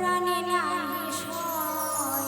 প্রাণে নাই সয়